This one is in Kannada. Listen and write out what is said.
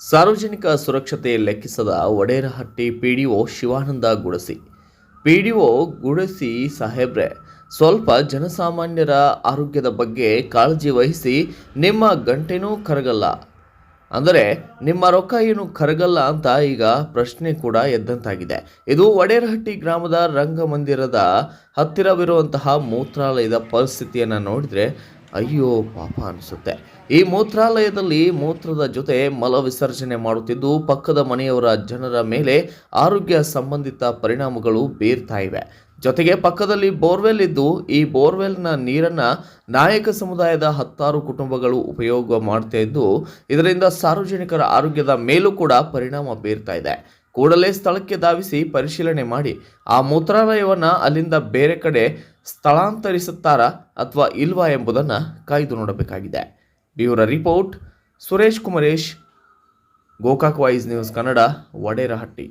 ಸಾರ್ವಜನಿಕ ಸುರಕ್ಷತೆ ಲೆಕ್ಕಿಸದ ಒಡೇರಹಟ್ಟಿ ಒ ಶಿವಾನಂದ ಗುಡಸಿ. ಪಿಡಿಒ ಗುಡಸಿ ಸಾಹೇಬ್ರೆ, ಸ್ವಲ್ಪ ಜನಸಾಮಾನ್ಯರ ಆರೋಗ್ಯದ ಬಗ್ಗೆ ಕಾಳಜಿ ವಹಿಸಿ ನಿಮ್ಮ ಗಂಟೆನೂ ಕರಗಲ್ಲ. ಅಂದರೆ ನಿಮ್ಮ ರೊಕ್ಕ ಏನು ಕರಗಲ್ಲ ಅಂತ ಈಗ ಪ್ರಶ್ನೆ ಕೂಡ ಎದ್ದಂತಾಗಿದೆ. ಇದು ಒಡೇರಹಟ್ಟಿ ಗ್ರಾಮದ ರಂಗಮಂದಿರದ ಹತ್ತಿರವಿರುವಂತಹ ಮೂತ್ರಾಲಯದ ಪರಿಸ್ಥಿತಿಯನ್ನು ನೋಡಿದರೆ ಅಯ್ಯೋ ಪಾಪ ಅನಿಸುತ್ತೆ. ಈ ಮೂತ್ರಾಲಯದಲ್ಲಿ ಮೂತ್ರದ ಜೊತೆ ಮಲ ವಿಸರ್ಜನೆ ಮಾಡುತ್ತಿದ್ದು ಪಕ್ಕದ ಮನೆಯವರ ಜನರ ಮೇಲೆ ಆರೋಗ್ಯ ಸಂಬಂಧಿತ ಪರಿಣಾಮಗಳು ಬೀರ್ತಾ ಇವೆ. ಜೊತೆಗೆ ಪಕ್ಕದಲ್ಲಿ ಬೋರ್ವೆಲ್ ಇದ್ದು, ಈ ಬೋರ್ವೆಲ್ನ ನೀರನ್ನು ನಾಯಕ ಸಮುದಾಯದ ಹತ್ತಾರು ಕುಟುಂಬಗಳು ಉಪಯೋಗ ಮಾಡ್ತಾ ಇದ್ದು, ಇದರಿಂದ ಸಾರ್ವಜನಿಕರ ಆರೋಗ್ಯದ ಮೇಲೂ ಕೂಡ ಪರಿಣಾಮ ಬೀರ್ತಾ ಇದೆ. ಕೂಡಲೇ ಸ್ಥಳಕ್ಕೆ ಧಾವಿಸಿ ಪರಿಶೀಲನೆ ಮಾಡಿ, ಆ ಮೂತ್ರಾಲಯವನ್ನು ಅಲ್ಲಿಂದ ಬೇರೆ ಕಡೆ ಸ್ಥಳಾಂತರಿಸುತ್ತಾರಾ ಅಥವಾ ಇಲ್ವಾ ಎಂಬುದನ್ನು ಕಾಯ್ದು ನೋಡಬೇಕಾಗಿದೆ. Bureau report, Suresh Kumaresh, Gokak voice news Kannada, Vaderahatti.